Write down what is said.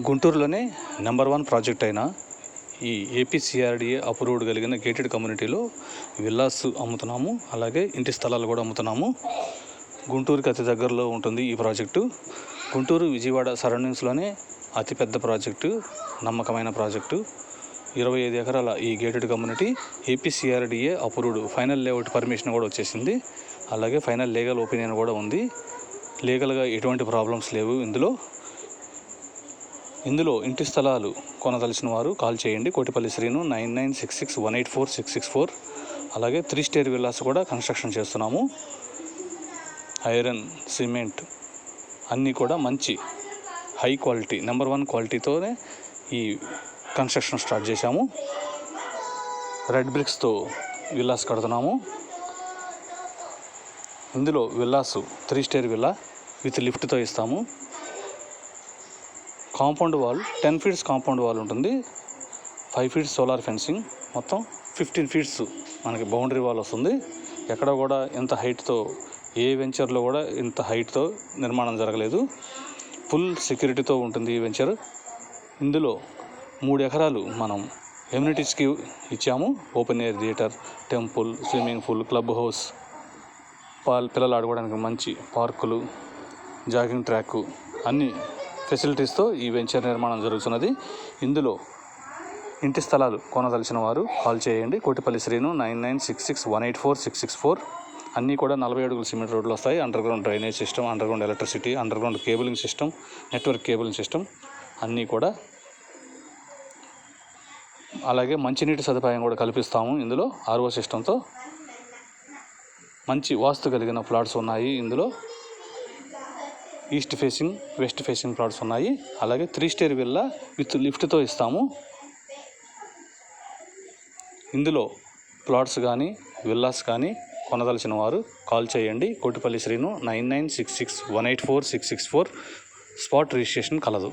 గుంటూరులోనే number one project అయిన ఈ APCRDA approved కలిగిన గేటెడ్ కమ్యూనిటీలో విల్లాస్ అమ్ముతున్నాము అలాగే ఇంటి స్థలాలు కూడా అమ్ముతున్నాము. గుంటూరుకి అతి దగ్గరలో ఉంటుంది ఈ ప్రాజెక్టు. గుంటూరు విజయవాడ సరౌండింగ్స్లోనే అతిపెద్ద ప్రాజెక్టు నమ్మకమైన ప్రాజెక్టు. ఇరవై ఐదు ఎకరాల ఈ gated community APCRDA approved final layout permission కూడా వచ్చేసింది. అలాగే ఫైనల్ లీగల్ ఒపీనియన్ కూడా ఉంది. లీగల్గా ఎటువంటి ప్రాబ్లమ్స్ లేవు ఇందులో. ఇందులో ఇంటి స్థలాలు కొనదలిచిన వారు కాల్ చేయండి. Kotipalli Srinu nine nine six six one eight four six six four. అలాగే త్రీ స్టేర్ విల్లాస్ కూడా కన్స్ట్రక్షన్ చేస్తున్నాము. ఐరన్ సిమెంట్ అన్నీ కూడా మంచి హై క్వాలిటీ నెంబర్ వన్ క్వాలిటీతోనే ఈ కన్స్ట్రక్షన్ స్టార్ట్ చేశాము. రెడ్ బ్రిక్స్తో విల్లాస్ కడుతున్నాము. ఇందులో villas three stair villa with లిఫ్ట్తో ఇస్తాము. Compound wall ten feets compound wall ఉంటుంది. ఫైవ్ ఫీట్స్ సోలార్ ఫెన్సింగ్ మొత్తం. ఫిఫ్టీన్ ఫీట్స్ మనకి బౌండరీ వాల్ వస్తుంది. ఎక్కడ కూడా ఇంత హైట్తో ఏ వెంచర్లో కూడా ఇంత హైట్తో నిర్మాణం జరగలేదు. ఫుల్ సెక్యూరిటీతో ఉంటుంది ఈ వెంచర్. ఇందులో మూడు ఎకరాలు మనం ఎమ్యూనిటీస్కి ఇచ్చాము. Open air theatre temple swimming pool club house Paul పిల్లలు ఆడుకోవడానికి మంచి పార్కులు జాగింగ్ ట్రాక్ అన్నీ ఫెసిలిటీస్తో ఈ వెంచర్ నిర్మాణం జరుగుతున్నది. ఇందులో ఇంటి స్థలాలు కొనదలిచిన వారు కాల్ చేయండి. Kotipalli Srinu nine nine six six one eight four six six four. అన్నీ కూడా నలభై అడుగుల సిమెంట్ రోడ్లు వస్తాయి. Underground drainage system underground electricity underground cabling system network cabling system అన్నీ కూడా అలాగే మంచినీటి సదుపాయం కూడా కల్పిస్తాము ఇందులో. ఆర్ఓ సిస్టంతో మంచి వాస్తు కలిగిన ఫ్లాట్స్ ఉన్నాయి ఇందులో. East facing west facing plots ఉన్నాయి. అలాగే త్రీ స్టేర్ విల్లా విత్ లిఫ్ట్తో ఇస్తాము. ఇందులో ప్లాట్స్ కానీ విల్లాస్ కానీ కొనదలిచిన వారు కాల్ చేయండి. Kotipalli Srinu nine nine six six one eight four six six four. Spot registration కలదు.